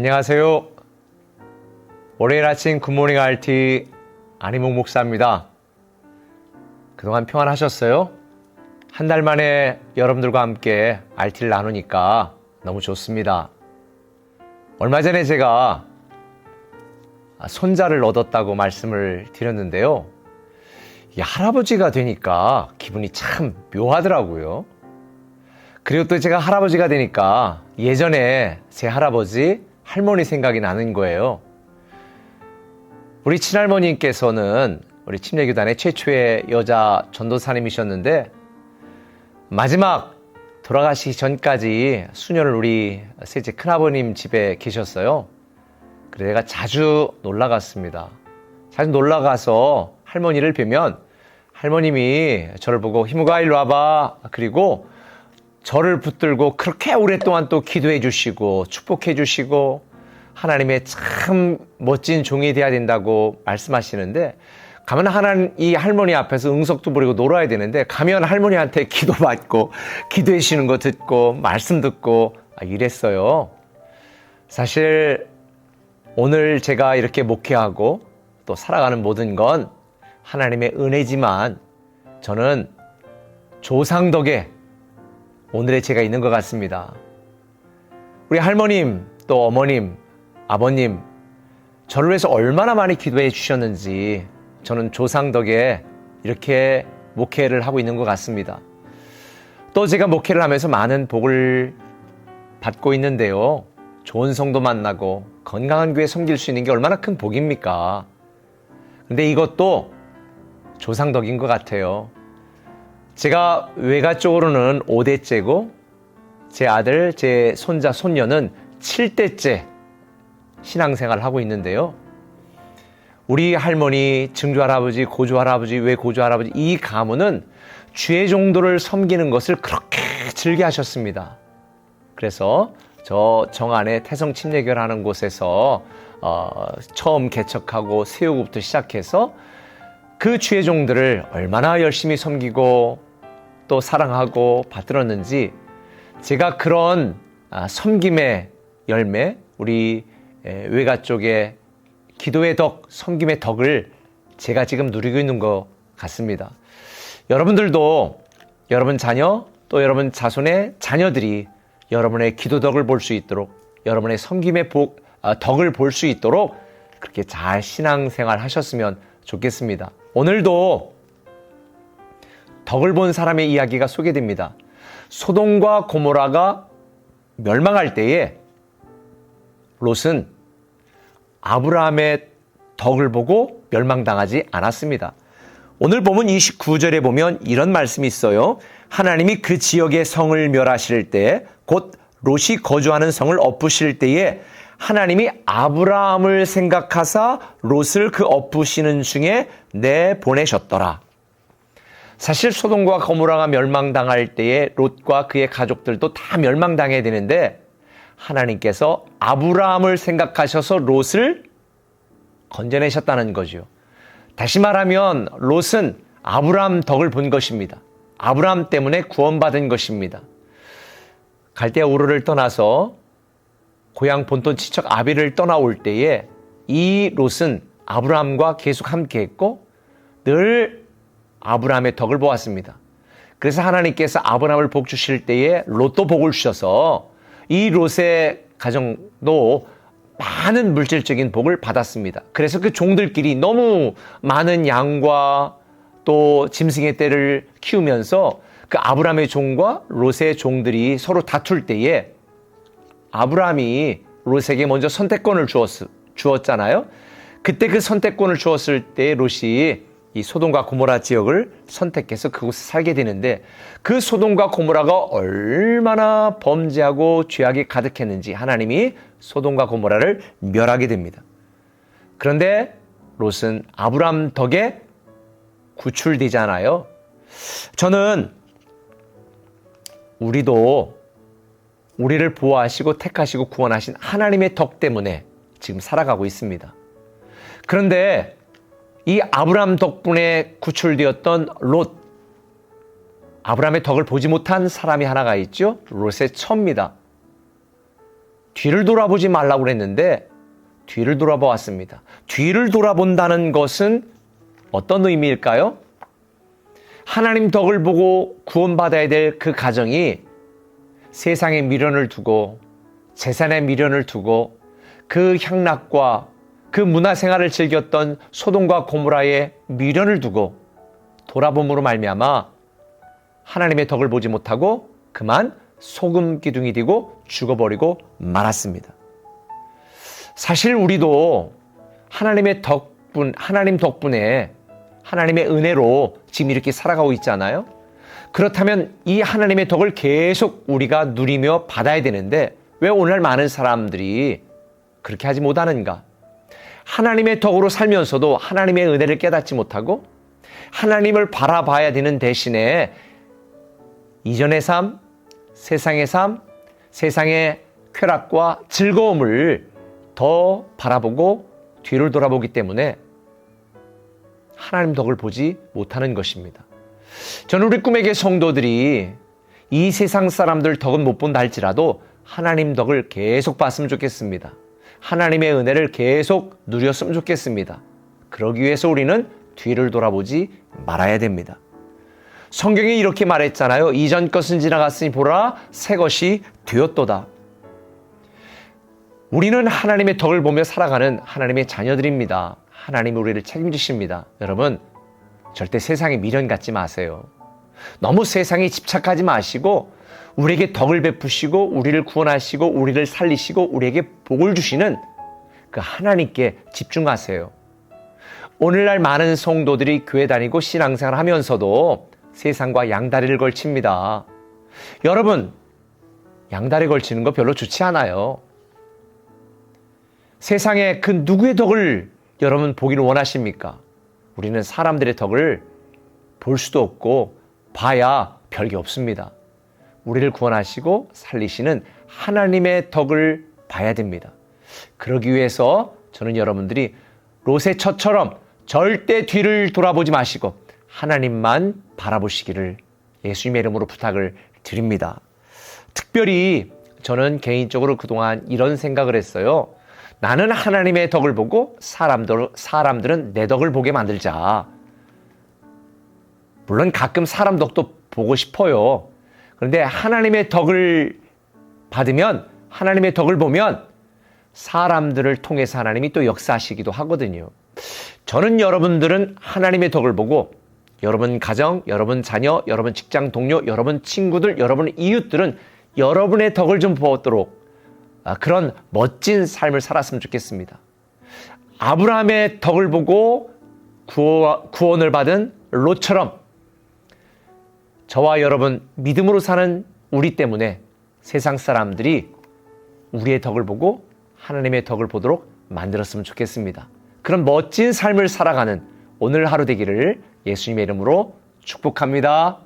안녕하세요. 월요일 아침 굿모닝 RT 안희목 목사입니다. 그동안 평안하셨어요? 한 달 만에 여러분들과 함께 RT를 나누니까 너무 좋습니다. 얼마 전에 제가 손자를 얻었다고 말씀을 드렸는데요. 이 할아버지가 되니까 기분이 참 묘하더라고요. 그리고 또 제가 할아버지가 되니까 예전에 제 할아버지, 할머니 생각이 나는 거예요. 우리 친할머니께서는 우리 침례교단의 최초의 여자 전도사님이셨는데 마지막 돌아가시기 전까지 수년을 우리 셋째 큰아버님 집에 계셨어요. 그래서 내가 자주 놀러 갔습니다. 자주 놀러 가서 할머니를 뵈면 할머님이 저를 보고 희무가 일로 와봐. 그리고 저를 붙들고 그렇게 오랫동안 또 기도해 주시고 축복해 주시고 하나님의 참 멋진 종이 돼야 된다고 말씀하시는데 가면 하나님 이 할머니 앞에서 응석도 부리고 놀아야 되는데 가면 할머니한테 기도받고 기도해 주시는 거 듣고 말씀 듣고 아, 이랬어요. 사실 오늘 제가 이렇게 목회하고 또 살아가는 모든 건 하나님의 은혜지만 저는 조상 덕에 오늘의 제가 있는 것 같습니다. 우리 할머님, 또 어머님, 아버님, 저를 위해서 얼마나 많이 기도해 주셨는지 저는 조상 덕에 이렇게 목회를 하고 있는 것 같습니다. 또 제가 목회를 하면서 많은 복을 받고 있는데요. 좋은 성도 만나고 건강한 교회 섬길 수 있는 게 얼마나 큰 복입니까? 근데 이것도 조상덕인 것 같아요. 제가 외가 쪽으로는 5대째고 제 아들, 제 손자, 손녀는 7대째 신앙생활을 하고 있는데요. 우리 할머니, 증조 할아버지, 고조 할아버지, 외고조 할아버지 이 가문은 주의 종도를 섬기는 것을 그렇게 즐겨 하셨습니다. 그래서 저 정안에 태성 침례교라는 곳에서 어, 처음 개척하고 세우고부터 시작해서 그 주의 종들을 얼마나 열심히 섬기고 또 사랑하고 받들었는지 제가 그런 아, 섬김의 열매, 우리 외가 쪽의 기도의 덕, 섬김의 덕을 제가 지금 누리고 있는 것 같습니다. 여러분들도 여러분 자녀 또 여러분 자손의 자녀들이 여러분의 기도 덕을 볼 수 있도록 여러분의 섬김의 복, 아, 덕을 볼 수 있도록 그렇게 잘 신앙생활 하셨으면 좋겠습니다. 오늘도 덕을 본 사람의 이야기가 소개됩니다. 소돔과 고모라가 멸망할 때에 롯은 아브라함의 덕을 보고 멸망당하지 않았습니다. 오늘 보면 29절에 보면 이런 말씀이 있어요. 하나님이 그 지역의 성을 멸하실 때, 곧 롯이 거주하는 성을 엎으실 때에 하나님이 아브라함을 생각하사 롯을 그 엎으시는 중에 내 보내셨더라. 사실 소돔과 거무라가 멸망당할 때에 롯과 그의 가족들도 다 멸망당해야 되는데 하나님께서 아브라함을 생각하셔서 롯을 건져내셨다는 거죠. 다시 말하면 롯은 아브라함 덕을 본 것입니다. 아브라함 때문에 구원받은 것입니다. 갈대아 우르를 떠나서 고향 본토 치척 아비를 떠나올 때에 이 롯은 아브라함과 계속 함께했고 늘 아브라함의 덕을 보았습니다. 그래서 하나님께서 아브라함을 복 주실 때에 롯도 복을 주셔서 이 롯의 가정도 많은 물질적인 복을 받았습니다. 그래서 그 종들끼리 너무 많은 양과 또 짐승의 떼를 키우면서 그 아브라함의 종과 롯의 종들이 서로 다툴 때에 아브라함이 롯에게 먼저 선택권을 주었, 주었잖아요. 그때 그 선택권을 주었을 때 롯이 이 소돔과 고모라 지역을 선택해서 그곳에 살게 되는데 그 소돔과 고모라가 얼마나 범죄하고 죄악이 가득했는지 하나님이 소돔과 고모라를 멸하게 됩니다. 그런데 롯은 아브람 덕에 구출되잖아요. 저는 우리도 우리를 보호하시고 택하시고 구원하신 하나님의 덕 때문에 지금 살아가고 있습니다. 그런데 이 아브람 덕분에 구출되었던 롯, 아브람의 덕을 보지 못한 사람이 하나가 있죠. 롯의 처입니다. 뒤를 돌아보지 말라고 그랬는데 뒤를 돌아보았습니다. 뒤를 돌아본다는 것은 어떤 의미일까요? 하나님 덕을 보고 구원받아야 될 그 가정이 세상에 미련을 두고 재산에 미련을 두고 그 향락과 그 문화 생활을 즐겼던 소돔과 고모라의 미련을 두고 돌아봄으로 말미암아 하나님의 덕을 보지 못하고 그만 소금 기둥이 되고 죽어버리고 말았습니다. 사실 우리도 하나님의 덕분, 하나님 덕분에 하나님의 은혜로 지금 이렇게 살아가고 있잖아요. 그렇다면 이 하나님의 덕을 계속 우리가 누리며 받아야 되는데 왜 오늘 많은 사람들이 그렇게 하지 못하는가? 하나님의 덕으로 살면서도 하나님의 은혜를 깨닫지 못하고 하나님을 바라봐야 되는 대신에 이전의 삶, 세상의 삶, 세상의 쾌락과 즐거움을 더 바라보고 뒤를 돌아보기 때문에 하나님 덕을 보지 못하는 것입니다. 저는 우리 꿈에게 성도들이 이 세상 사람들 덕은 못 본다 할지라도 하나님 덕을 계속 봤으면 좋겠습니다. 하나님의 은혜를 계속 누렸으면 좋겠습니다. 그러기 위해서 우리는 뒤를 돌아보지 말아야 됩니다. 성경이 이렇게 말했잖아요. 이전 것은 지나갔으니 보라 새 것이 되었도다. 우리는 하나님의 덕을 보며 살아가는 하나님의 자녀들입니다. 하나님이 우리를 책임지십니다. 여러분, 절대 세상에 미련 갖지 마세요. 너무 세상에 집착하지 마시고 우리에게 덕을 베푸시고 우리를 구원하시고 우리를 살리시고 우리에게 복을 주시는 그 하나님께 집중하세요. 오늘날 많은 성도들이 교회 다니고 신앙생활 하면서도 세상과 양다리를 걸칩니다. 여러분, 양다리 걸치는 거 별로 좋지 않아요. 세상에 그 누구의 덕을 여러분 보기를 원하십니까? 우리는 사람들의 덕을 볼 수도 없고 봐야 별게 없습니다. 우리를 구원하시고 살리시는 하나님의 덕을 봐야 됩니다. 그러기 위해서 저는 여러분들이 롯의 처처럼 절대 뒤를 돌아보지 마시고 하나님만 바라보시기를 예수님의 이름으로 부탁을 드립니다. 특별히 저는 개인적으로 그동안 이런 생각을 했어요. 나는 하나님의 덕을 보고 사람들, 사람들은 내 덕을 보게 만들자. 물론 가끔 사람 덕도 보고 싶어요. 그런데 하나님의 덕을 받으면, 하나님의 덕을 보면 사람들을 통해서 하나님이 또 역사하시기도 하거든요. 저는 여러분들은 하나님의 덕을 보고 여러분 가정, 여러분 자녀, 여러분 직장 동료, 여러분 친구들, 여러분 이웃들은 여러분의 덕을 좀 보도록 아, 그런 멋진 삶을 살았으면 좋겠습니다. 아브라함의 덕을 보고 구원을 받은 롯처럼 저와 여러분 믿음으로 사는 우리 때문에 세상 사람들이 우리의 덕을 보고 하나님의 덕을 보도록 만들었으면 좋겠습니다. 그런 멋진 삶을 살아가는 오늘 하루 되기를 예수님의 이름으로 축복합니다.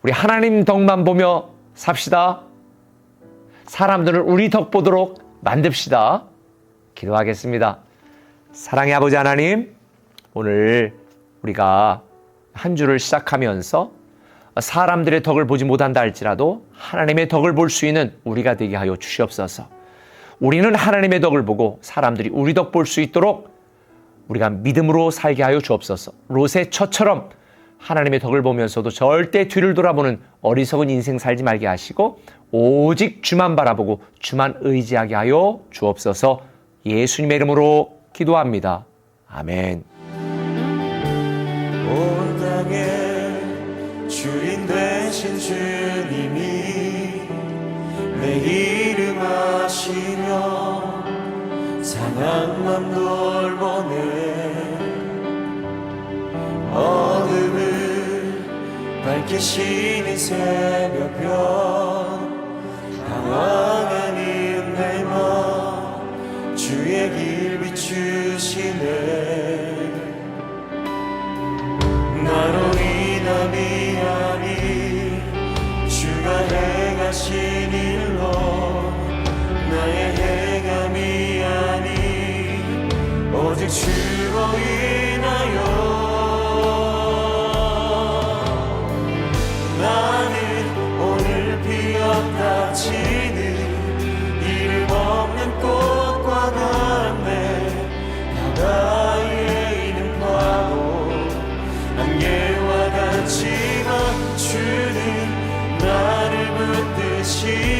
우리 하나님 덕만 보며 삽시다. 사람들을 우리 덕 보도록 만듭시다. 기도하겠습니다. 사랑의 아버지 하나님, 오늘 우리가 한 주를 시작하면서 사람들의 덕을 보지 못한다 할지라도 하나님의 덕을 볼 수 있는 우리가 되게 하여 주시옵소서. 우리는 하나님의 덕을 보고 사람들이 우리 덕 볼 수 있도록 우리가 믿음으로 살게 하여 주옵소서. 롯의 처처럼 하나님의 덕을 보면서도 절대 뒤를 돌아보는 어리석은 인생 살지 말게 하시고 오직 주만 바라보고 주만 의지하게 하여 주옵소서 예수님의 이름으로 기도합니다. 아멘. 주인 되신 주님이 내 이름 아시며 상한 맘 돌보네. 어둠을 밝히시는 새벽별 그로 인하여 나는 오늘 피었다 지는 이름 는 꽃과 같네 바다의 이는 파도 안개와 같지만 주는 나를 붙드시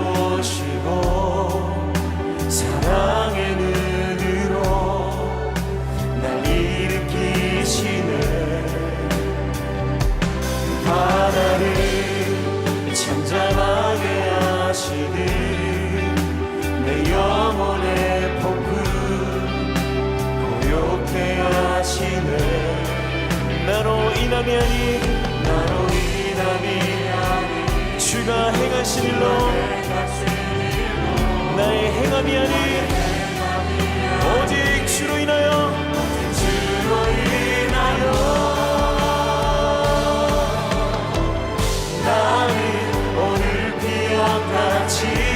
인함이 아니 나로 인함이 아니. 주가 행하신 일로 나의 행함이 아니. 오직 주로 인하여. 주로 인하여. 나는 오늘 비염같이